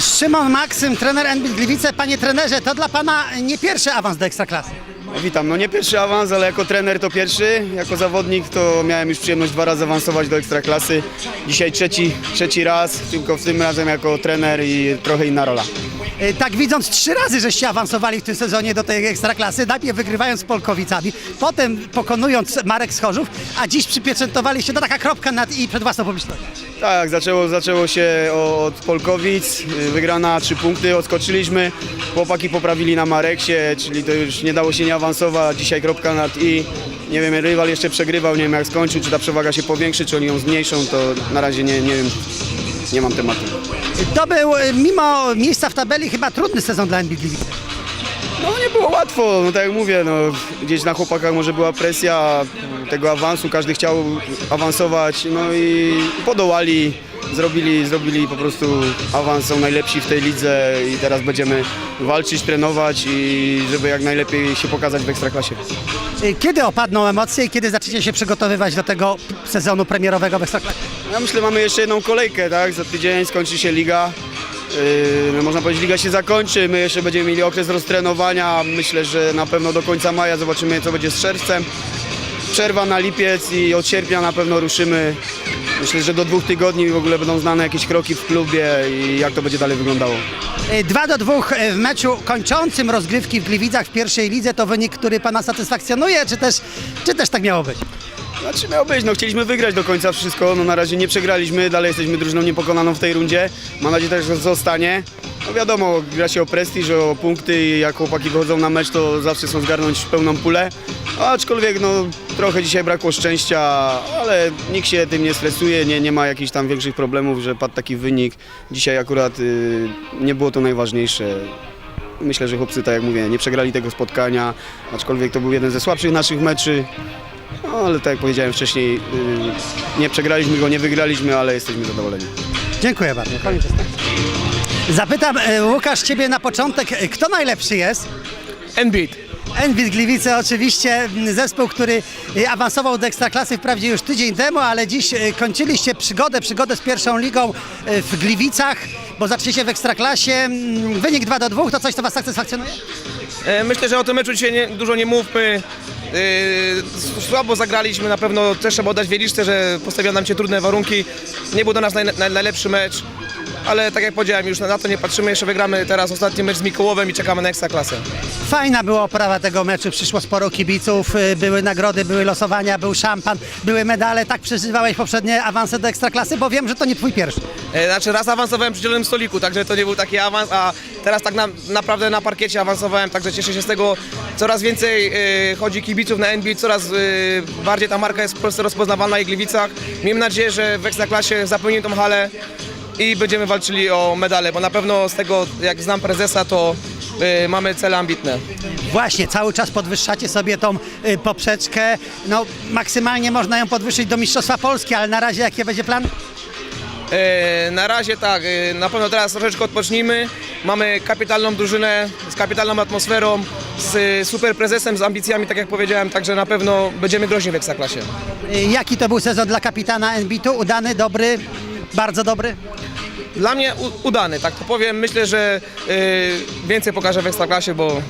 Szymon Maksym, trener NBIT Gliwice. Panie trenerze, to dla Pana nie pierwszy awans do Ekstraklasy. No, witam, no nie pierwszy awans, ale jako trener to pierwszy. Jako zawodnik to miałem już przyjemność dwa razy awansować do Ekstraklasy. Dzisiaj trzeci, trzeci raz, tylko w tym razem jako trener i trochę inna rola. Y, Tak widząc, trzy razy żeście awansowali w tym sezonie do tej Ekstraklasy. Najpierw wygrywając z Polkowicami, potem pokonując Marek Schorzów, a dziś przypieczętowaliście do taka kropka nad i przed własną publicznością. Tak, zaczęło, zaczęło się o- od Polkowic, y, wygrana trzy punkty, odskoczyliśmy. Chłopaki poprawili na Mareksie, czyli to już nie dało się nie awansować. Dzisiaj kropka nad i. Nie wiem, rywal jeszcze przegrywał, nie wiem jak skończył, czy ta przewaga się powiększy, czy oni ją zmniejszą, to na razie nie, nie wiem, nie mam tematu. To był, y, mimo miejsca w tabeli, chyba trudny sezon dla Gliwice. No nie było łatwo, no tak jak mówię, no, gdzieś na chłopakach może była presja tego awansu, każdy chciał awansować, no i podołali, zrobili, zrobili po prostu awans, są najlepsi w tej lidze i teraz będziemy walczyć, trenować i żeby jak najlepiej się pokazać w Ekstraklasie. Y, Kiedy opadną emocje i kiedy zaczniecie się przygotowywać do tego sezonu premierowego w Ekstraklasie? Ja myślę, mamy jeszcze jedną kolejkę, tak, za tydzień skończy się liga. Yy, można powiedzieć, liga się zakończy, my jeszcze będziemy mieli okres roztrenowania, myślę, że na pewno do końca maja zobaczymy co będzie z czerwcem. Przerwa na lipiec i od sierpnia na pewno ruszymy. Myślę, że do dwóch tygodni w ogóle będą znane jakieś kroki w klubie i jak to będzie dalej wyglądało. 2 do 2 w meczu kończącym rozgrywki w Gliwicach w pierwszej lidze to wynik, który Pana satysfakcjonuje, czy też, czy też tak miało być? Znaczy miało być, no chcieliśmy wygrać do końca wszystko, no na razie nie przegraliśmy, dalej jesteśmy drużyną niepokonaną w tej rundzie. Mam nadzieję też, że zostanie. No wiadomo, gra się o prestiż, o punkty i jak chłopaki wychodzą na mecz, to zawsze chcą zgarnąć pełną pulę. Aczkolwiek no trochę dzisiaj brakło szczęścia, ale nikt się tym nie stresuje, nie, nie ma jakichś tam większych problemów, że padł taki wynik. Dzisiaj akurat y, nie było to najważniejsze. Myślę, że chłopcy, tak jak mówię, nie przegrali tego spotkania, aczkolwiek to był jeden ze słabszych naszych meczy. No, ale tak jak powiedziałem wcześniej, yy, nie przegraliśmy go, nie wygraliśmy, ale jesteśmy zadowoleni. Dziękuję bardzo. Zapytam, e, Łukasz, Ciebie na początek, e, kto najlepszy jest? Enbit. Enbit Gliwice oczywiście, m, zespół, który e, awansował do Ekstraklasy wprawdzie już tydzień temu, ale dziś e, kończyliście przygodę, przygodę z pierwszą ligą e, w Gliwicach, bo zaczniecie w Ekstraklasie. M, Wynik 2 do 2, to coś, co Was satysfakcjonuje? E, Myślę, że o tym meczu dzisiaj nie, dużo nie mówmy. E, Słabo zagraliśmy, na pewno też trzeba oddać Wieliczce, że postawiono nam się trudne warunki. Nie był do nas naj, naj, najlepszy mecz, ale tak jak powiedziałem, już na, to nie patrzymy. Jeszcze wygramy teraz ostatni mecz z Mikołowem i czekamy na ekstraklasę. Fajna była oprawa tego meczu, przyszło sporo kibiców, y, były nagrody, były losowania, był szampan, były medale. Tak przeżywałeś poprzednie awanse do Ekstraklasy, bo wiem, że to nie Twój pierwszy. E, Znaczy raz awansowałem przy zielonym stoliku, także to nie był taki awans, a teraz tak na, naprawdę na parkiecie awansowałem, także cieszę się z tego. Coraz więcej e, chodzi kibiców na NBA, coraz e, bardziej ta marka jest w Polsce rozpoznawalna i Gliwicach. Miejmy nadzieję, że w Ekstraklasie zapełnimy tą halę i będziemy walczyli o medale, bo na pewno z tego, jak znam prezesa, to e, mamy cele ambitne. Właśnie, cały czas podwyższacie sobie tą y, poprzeczkę. No, maksymalnie można ją podwyższyć do Mistrzostwa Polski, ale na razie jaki będzie plan? E, Na razie tak, e, na pewno teraz troszeczkę odpocznijmy. Mamy kapitalną drużynę z kapitalną atmosferą, z e, super prezesem, z ambicjami, tak jak powiedziałem, także na pewno będziemy groźni w Ekstraklasie. Y, Jaki to był sezon dla kapitana NBIT-u? Udany, dobry, bardzo dobry? Dla mnie u, udany, tak to powiem. Myślę, że e, więcej pokażę w Ekstraklasie, bo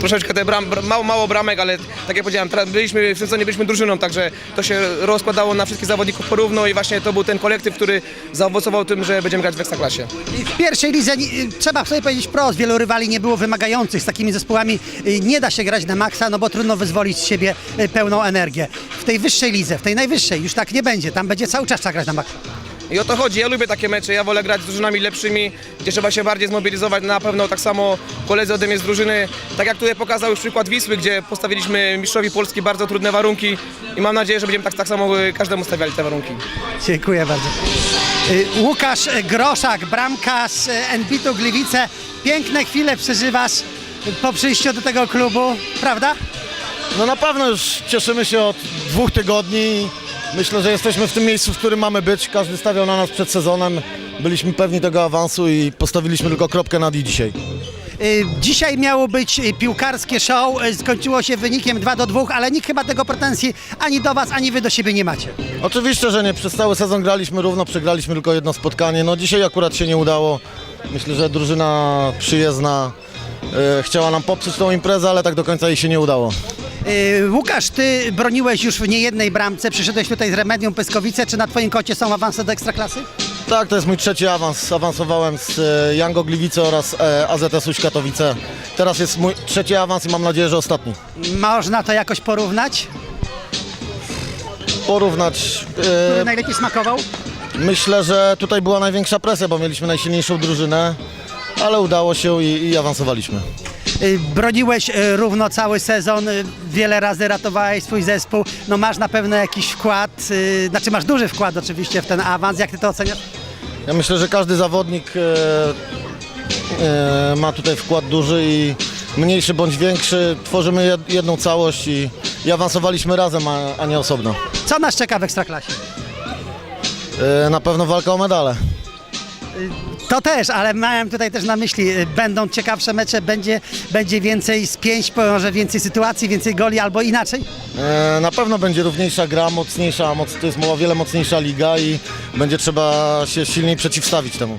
troszeczkę te bram, br- mało, mało bramek, ale tak jak powiedziałem, byliśmy, w sezonie byliśmy drużyną, także to się rozkładało na wszystkich zawodników porówno i właśnie to był ten kolektyw, który zaowocował tym, że będziemy grać w Ekstraklasie. W pierwszej lidze y, trzeba sobie powiedzieć wprost, wielu rywali nie było wymagających. Z takimi zespołami y, nie da się grać na maksa, no bo trudno wyzwolić z siebie y, pełną energię. W tej wyższej lidze, w tej najwyższej już tak nie będzie. Tam będzie cały czas trzeba grać na maksa. I o to chodzi. Ja lubię takie mecze. Ja wolę grać z drużynami lepszymi, gdzie trzeba się bardziej zmobilizować. Na pewno tak samo koledzy ode mnie z drużyny. Tak jak tutaj pokazał już przykład Wisły, gdzie postawiliśmy mistrzowi Polski bardzo trudne warunki i mam nadzieję, że będziemy tak, tak samo każdemu stawiali te warunki. Dziękuję bardzo. Y, Łukasz Groszak, bramkarz NBIT-u Gliwice. Piękne chwile przeżywasz po przyjściu do tego klubu, prawda? No na pewno już cieszymy się od dwóch tygodni. Myślę, że jesteśmy w tym miejscu, w którym mamy być. Każdy stawiał na nas przed sezonem. Byliśmy pewni tego awansu i postawiliśmy tylko kropkę nad i dzisiaj. Y, Dzisiaj miało być y, piłkarskie show, y, skończyło się wynikiem 2 do 2, ale nikt chyba tego pretensji ani do was, ani wy do siebie nie macie. Oczywiście, że nie. Przez cały sezon graliśmy równo, przegraliśmy tylko jedno spotkanie. No dzisiaj akurat się nie udało. Myślę, że drużyna przyjezdna chciała nam popsuć tą imprezę, ale tak do końca jej się nie udało. Y, Łukasz, ty broniłeś już w niejednej bramce, przyszedłeś tutaj z Remedium Pyskowice, czy na twoim koncie są awanse do Ekstraklasy? Tak, to jest mój trzeci awans. Awansowałem z e, Jango Gliwice oraz e, AZS-u Katowice. Teraz jest mój trzeci awans i mam nadzieję, że ostatni. Można to jakoś porównać? Porównać. Który E, najlepiej smakował? myślę, że tutaj była największa presja, bo mieliśmy najsilniejszą drużynę, ale udało się i, i awansowaliśmy. Y, Broniłeś y, równo cały sezon, y, wiele razy ratowałeś swój zespół. No masz na pewno jakiś wkład, znaczy masz duży wkład oczywiście w ten awans. Jak ty to oceniasz? Ja myślę, że każdy zawodnik ma tutaj wkład duży i mniejszy bądź większy. Tworzymy jed, jedną całość i, i awansowaliśmy razem, a, nie osobno. Co nas czeka w Ekstraklasie? Na pewno walka o medale. To też, ale miałem tutaj też na myśli, y, będą ciekawsze mecze, będzie, będzie więcej spięć, może więcej sytuacji, więcej goli albo inaczej? E, na pewno będzie równiejsza gra, mocniejsza, moc, to jest o wiele mocniejsza liga i będzie trzeba się silniej przeciwstawić temu.